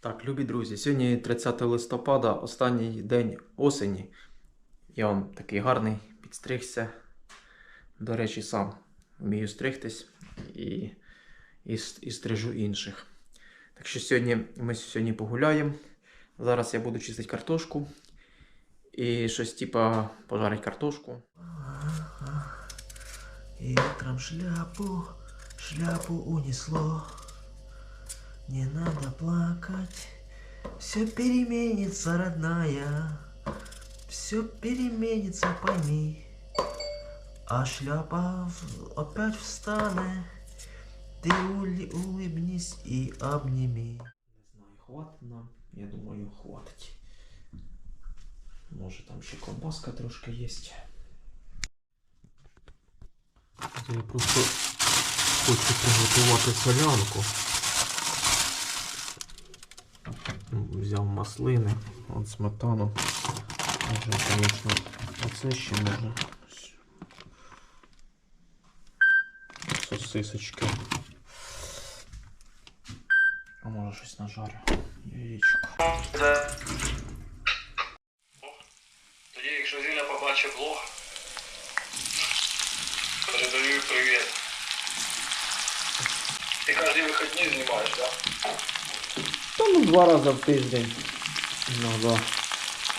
Так, любі друзі, сьогодні 30 листопада, останній день осені. Я вам такий гарний підстригся. До речі, сам вмію стригтись і, і, і стрижу інших. Так що сьогодні ми сьогодні погуляємо. Зараз я буду чистити картошку. І щось типа пожарить картошку. И утром шляпу, шляпу унесло. Не надо плакать, все переменится, родная. Все переменится, пойми. А шляпа в- опять встанет. Ты ули- улыбнись и обними. Не знаю, хватить нам. Я думаю, хватить. Може там ще ковбаска трошки є. Я просто хочу приготувати солянку. Взяв маслини, от сметану. Може, звісно, оце ще може. Сосисочки. А може щось нажарю. Яєчко. Тоді, якщо Зіля побачить блог, передаю привіт. Ти кожні вихідні знімаєш, так? Та ну два рази в тиждень. Іногда.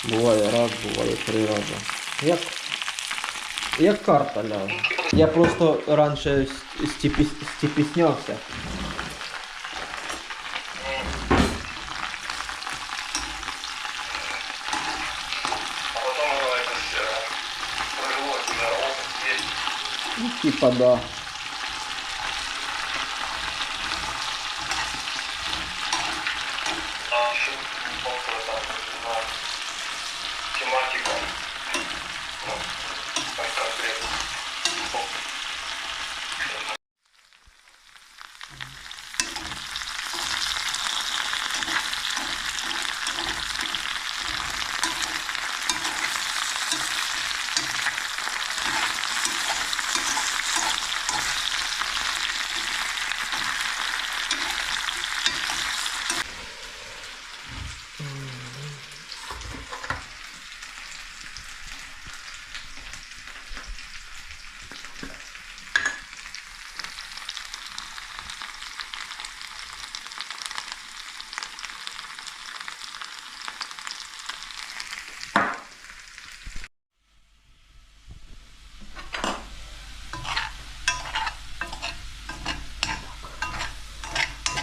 Буває раз, буває три рази. Як, як карта ляже. Я просто раніше стіпі, стіпіснявся. Ну, типа да. А що просто там, не знаю, тематика. Ну, так конкретно.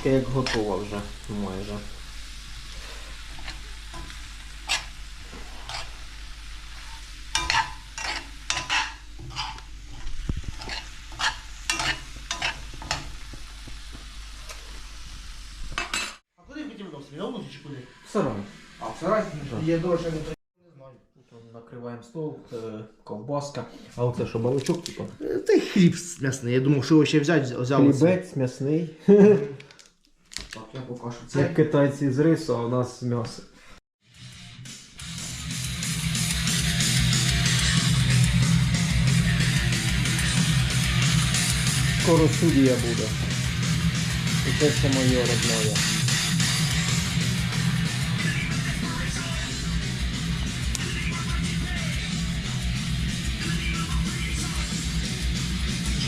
Таке як готова вже майже. А куди хотів до? На вулицю чи куди? Сарай. А, в сарай? Я думаю, не. Тут накриваємо стол, е, ковбаска. А оце що, баличок, типа? Е, Та й хліб м'ясний. Я думав, що його ще взяти, взяв. Хлібець м'ясний. Я покажу Як це. китайці з рису, а у нас м'ясо. Скоро суддя буде. І це все моє родное.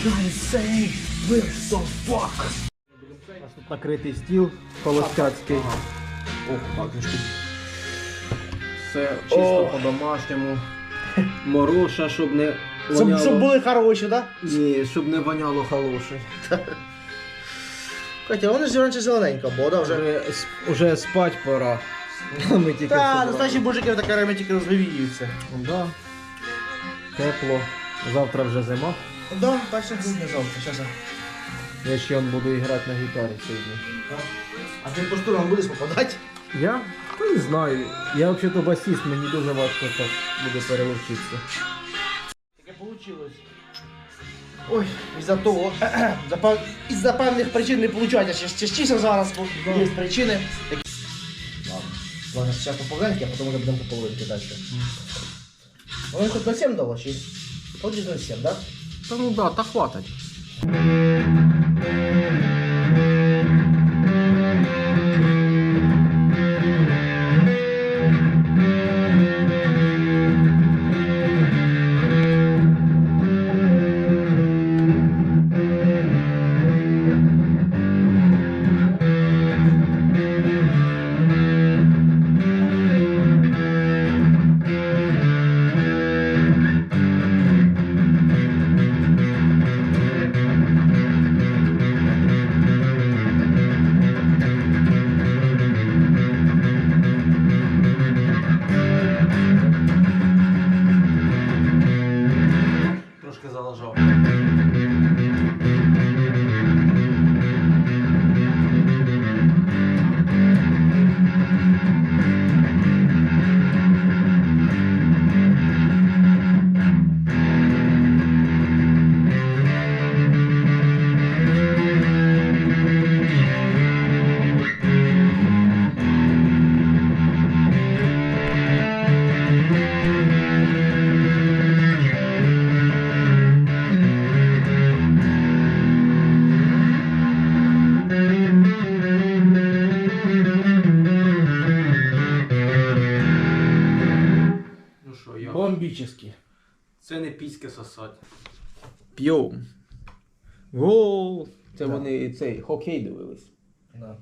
У нас тут накритий стіл холостяцький. Ох, батюшки. Все чисто по-домашньому. Мороша, щоб не воняло. щоб були хороші, так? Ні, щоб не воняло халоші. Катя, вони ж раніше зелененька була, да, вже. Вже, спать пора. Ми тільки Та, собрали. настоящі мужики в таке время тільки розвивіються. Да. Тепло. Завтра вже зима. Да, так ще грудня завтра. Я. Ще он буду грати на гітарі сьогодні. А ти по штурмам будеш попадати? Я? Та не знаю. Я взагалі басист, мені дуже важко так буде перелучитися. Таке получилось. Ой, із-за того, за пев- із-за певних причин не виходить. Ще частіше зараз бо є причини. Ладно, ладно, спочатку поганки, а потім вже будемо по половинки далі. Воно хоч 0,7 дало, чи? Хоч 0,7, так? Да? Та ну да, та хватить. Música по-чоловічески. Це не піськи сосать. П'йом. Гол! Це Да. вони цей хокей дивились. Да.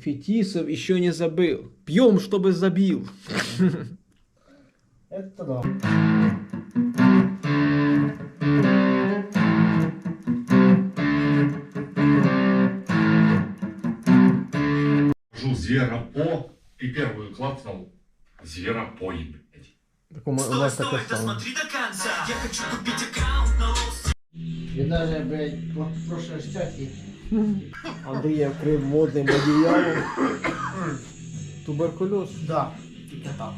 Фетисов еще не забыл. Пьем, чтобы забил. Это да. Жил Зверопо и первую клацнул Зверопой, блядь. Так у стой, у нас на лос. И даже, блядь, в прошлой штате Андрія вкрив модним одіялом. Туберкульоз. Да, тільки так.